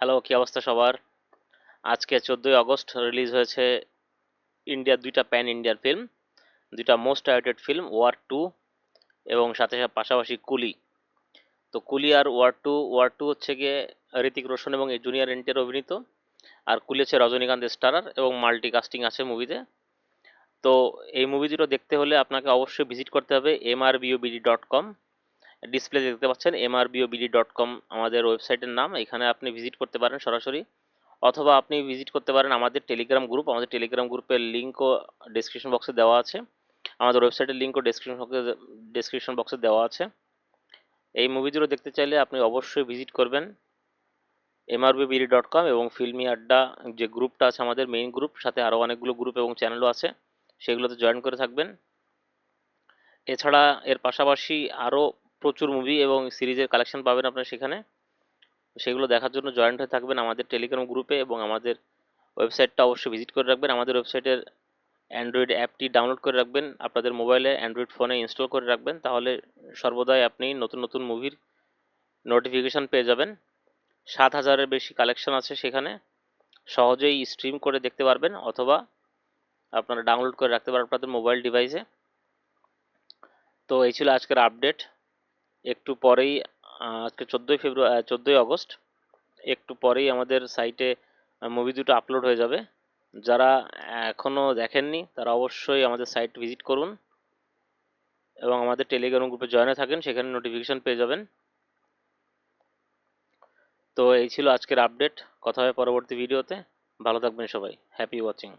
Hello কী অবস্থা সবার? আজকে চোদ্দোই আগস্ট রিলিজ হয়েছে ইন্ডিয়ার দুইটা প্যান ইন্ডিয়ার ফিল্ম দুইটা most awaited film War two এবং সাথে সাথে পাশাপাশি কুলি। তো কুলি আর ওয়ার টু ওয়ার টু হচ্ছে গিয়ে ঋতিক রোশন এবং জুনিয়র এনটিআর অভিনীত, আর কুলি হচ্ছে রজনীকান্ত স্টারার এবং মাল্টি কাস্টিং আছে মুভিতে তো। এই মুভি দুটো দেখতে হলে আপনাকে অবশ্যই ভিজিট করতে হবে M R BD dot com display দেখতে পাচ্ছেন এমআরবিওবিডি ডট কম আমাদের ওয়েবসাইটের নাম। এখানে আপনি ভিজিট করতে পারেন সরাসরি। অথবা আপনি ভিজিট করতে পারেন আমাদের টেলিগ্রাম গ্রুপ আমাদের টেলিগ্রাম গ্রুপের লিঙ্কও ডিসক্রিপশন বক্সে দেওয়া আছে। আমাদের ওয়েবসাইটের লিঙ্কও ডিসক্রিপশন বক্সে ডিসক্রিপশন বক্সে দেওয়া আছে। এই মুভিগুলো দেখতে চাইলে আপনি অবশ্যই ভিজিট করবেন এমআরবিবিডি ডট কম এবং ফিল্মি আড্ডা যে গ্রুপটা আছে আমাদের মেইন গ্রুপ সাথে আরও অনেকগুলো গ্রুপ এবং চ্যানেলও আছে। সেগুলোতে জয়েন করে থাকবেন। এছাড়া এর পাশাপাশি আরও প্রচুর মুভি এবং সিরিজের কালেকশন পাবেন আপনারা সেখানে। সেগুলো দেখার জন্য জয়েন্ট হয়ে থাকবেন আমাদের টেলিগ্রাম গ্রুপে এবং আমাদের ওয়েবসাইটটা অবশ্যই ভিজিট করে রাখবেন। আমাদের ওয়েবসাইটের অ্যান্ড্রয়েড অ্যাপটি ডাউনলোড করে রাখবেন। আপনাদের মোবাইলে অ্যান্ড্রয়েড ফোনে ইনস্টল করে রাখবেন। তাহলে সর্বদাই আপনি নতুন নতুন মুভির নোটিফিকেশান পেয়ে যাবেন। সাত হাজারের বেশি কালেকশন আছে সেখানে। সহজেই স্ট্রিম করে দেখতে পারবেন অথবা আপনারা ডাউনলোড করে রাখতে পারেন আপনাদের মোবাইল ডিভাইসে তো এই ছিল আজকের আপডেট একটু পরেই আজকে চোদ্দোই ফেব্রুয়ারি চোদ্দোই আগস্ট, একটু পরেই আমাদের সাইটে মুভি দুটো আপলোড হয়ে যাবে। যারা এখনও দেখেননি, তারা অবশ্যই আমাদের সাইট ভিজিট করুন এবং আমাদের টেলিগ্রাম গ্রুপে জয়েনে থাকেন, সেখানে নোটিফিকেশন পেয়ে যাবেন। তো এই ছিল আজকের আপডেট কথা হবে পরবর্তী ভিডিওতে ভালো থাকবেন সবাই। Happy watching